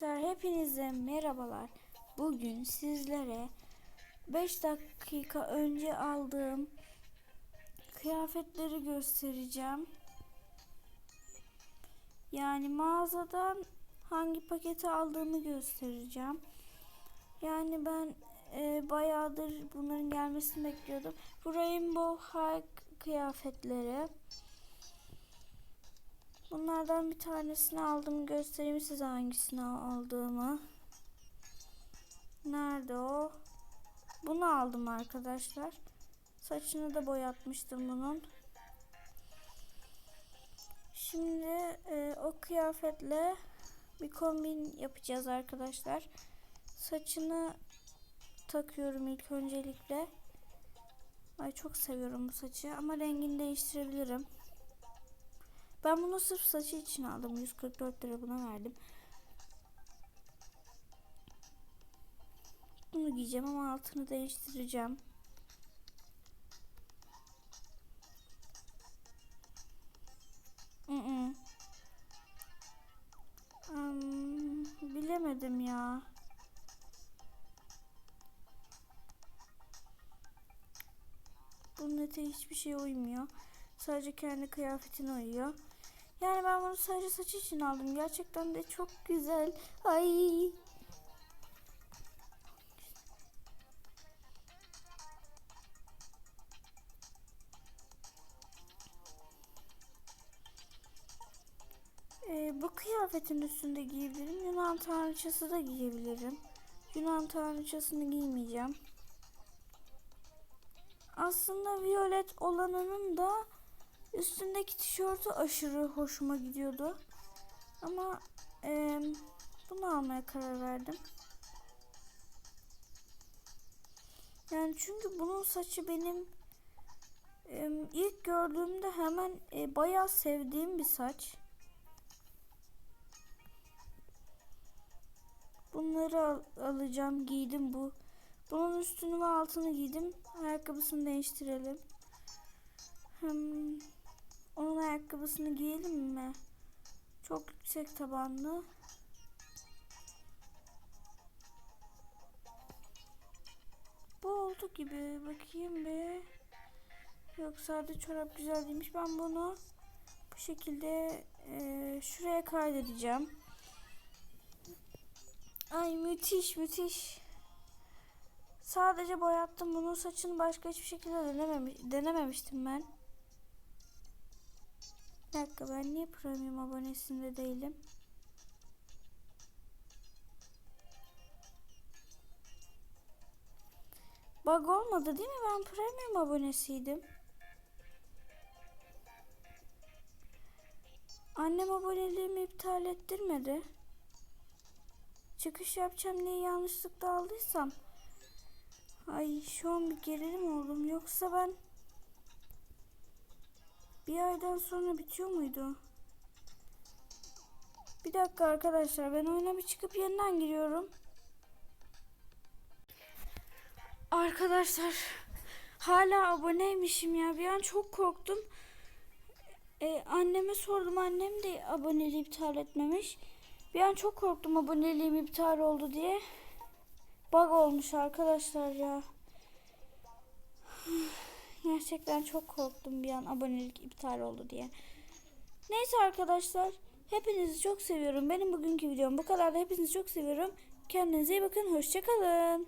Hepinize merhabalar. Bugün sizlere 5 dakika önce aldığım kıyafetleri göstereceğim. Yani mağazadan hangi paketi aldığımı göstereceğim. Yani ben e, bayağıdır bunların gelmesini bekliyordum. Bu Rainbow High kıyafetleri. Bunlardan bir tanesini aldım. Göstereyim size hangisini aldığımı. Nerede o? Bunu aldım arkadaşlar. Saçını da boyatmıştım bunun. Şimdi e, o kıyafetle bir kombin yapacağız arkadaşlar. Saçını takıyorum ilk öncelikle. Ay çok seviyorum bu saçı ama rengini değiştirebilirim. Ben bunu sırf saçı için aldım. 144 lira buna verdim. Bunu giyeceğim ama altını değiştireceğim. Mm. Um, bilemedim ya. Bunun eteği hiçbir şey uymuyor. Sadece kendi kıyafetine uyuyor. Yani ben bunu sadece saç için aldım. Gerçekten de çok güzel. Ay. Ee, bu kıyafetin üstünde giyebilirim. Yunan tanrıçası da giyebilirim. Yunan tanrıçasını giymeyeceğim. Aslında violet olanının da üstündeki tişörtü aşırı hoşuma gidiyordu. Ama e, bunu almaya karar verdim. Yani çünkü bunun saçı benim e, ilk gördüğümde hemen e, bayağı sevdiğim bir saç. Bunları al alacağım, giydim bu. Bunun üstünü ve altını giydim. Ayakkabısını değiştirelim. Hmm, ayakkabısını giyelim mi? Çok yüksek tabanlı. Bu oldu gibi. Bakayım bir. Yok sadece çorap güzel değilmiş. Ben bunu bu şekilde e, şuraya kaydedeceğim. Ay müthiş müthiş. Sadece boyattım. Bunun saçını başka hiçbir şekilde denememiş, denememiştim ben. Bir dakika ben niye premium abonesinde değilim? Bug olmadı değil mi? Ben premium abonesiydim. Annem aboneliğimi iptal ettirmedi. Çıkış yapacağım diye yanlışlıkla aldıysam. Ay şu an bir gerilim oldum. Yoksa ben bir aydan sonra bitiyor muydu? Bir dakika arkadaşlar ben oyuna bir çıkıp yeniden giriyorum. Arkadaşlar hala aboneymişim ya bir an çok korktum. Ee, anneme sordum annem de aboneliği iptal etmemiş. Bir an çok korktum aboneliğim iptal oldu diye. Bug olmuş arkadaşlar ya. Gerçekten çok korktum bir an abonelik iptal oldu diye. Neyse arkadaşlar. Hepinizi çok seviyorum. Benim bugünkü videom bu kadar da hepinizi çok seviyorum. Kendinize iyi bakın. Hoşçakalın.